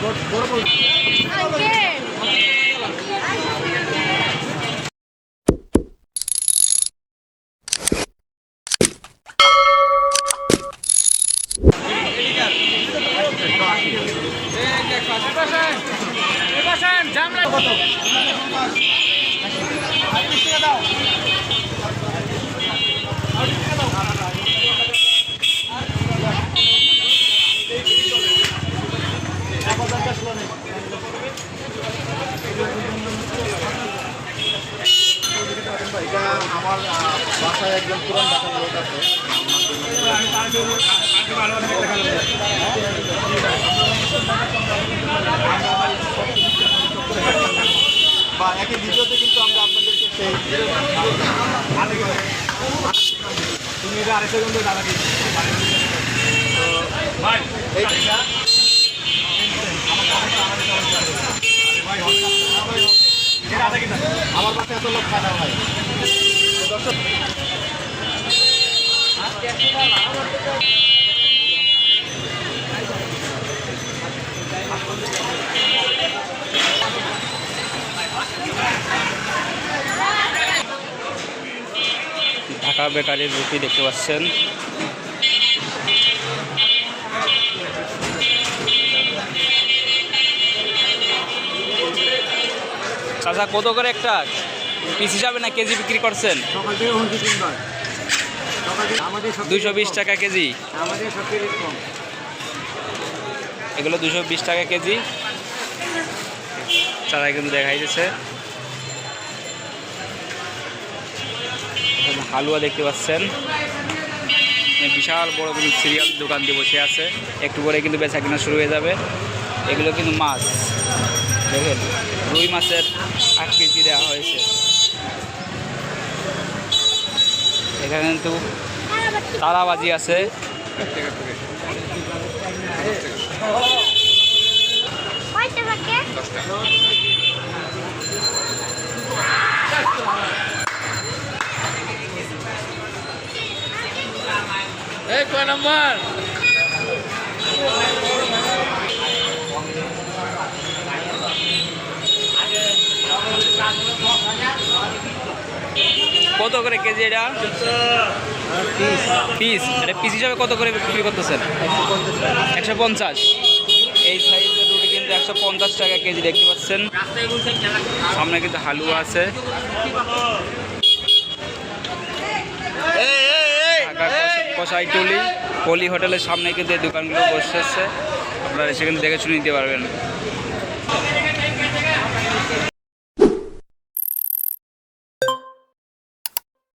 দাও ডিম চপ ডিম চপ কত পনেরো টাকা হ্যালো হ্যাঁ দুটো ডিম চপ ডিম চপ দাম বিশ টাকা বড় বড় এটা আমার আহ, বাসায় একজন পুরান ঢাকার লোক আছে। বা একই ভিডিওতে কিন্তু আমরা আপনাদেরকে সেই তুমি এটা আরেকটা কিন্তু দাদা এইটা আমার বাসায় এত লোক খায় না ভাই। ঢাকা বেকারির রুটি দেখতে পাচ্ছেন। কত করে একটা? পিস হিসাবে না কেজি বিক্রি করছেন? দুইশো বিশ টাকা কেজি। এগুলো দুশো বিশ টাকা কেজি। চাচা কিন্তু দেখাই দিচ্ছে হালুয়া দেখতে পাচ্ছেন। বিশাল বড় কিন্তু সিরিয়াল দোকান দিয়ে বসে আছে। একটু পরে কিন্তু বেচা কিনা শুরু হয়ে যাবে। এগুলো কিন্তু মাছ। দেখেন রুই মাছের আট কেজি দেওয়া হয়েছে। এখানে কিন্তু তারাবাজি আছে। কয় নম্বর? কত করে কেজি এটা? পিস। এটা পিস হিসাবে কত করে বিক্রি করতেছেন? একশো পঞ্চাশ। এই সাইজের রুটি কিন্তু একশো পঞ্চাশ টাকা কেজি দেখতে পাচ্ছেন। সামনে কিন্তু হালুয়া আছে। কষাইটুলি, পলি হোটেলের সামনে কিন্তু এই দোকানগুলো বসেছে। আপনারা কিন্তু দেখে শুনে নিতে পারবেন।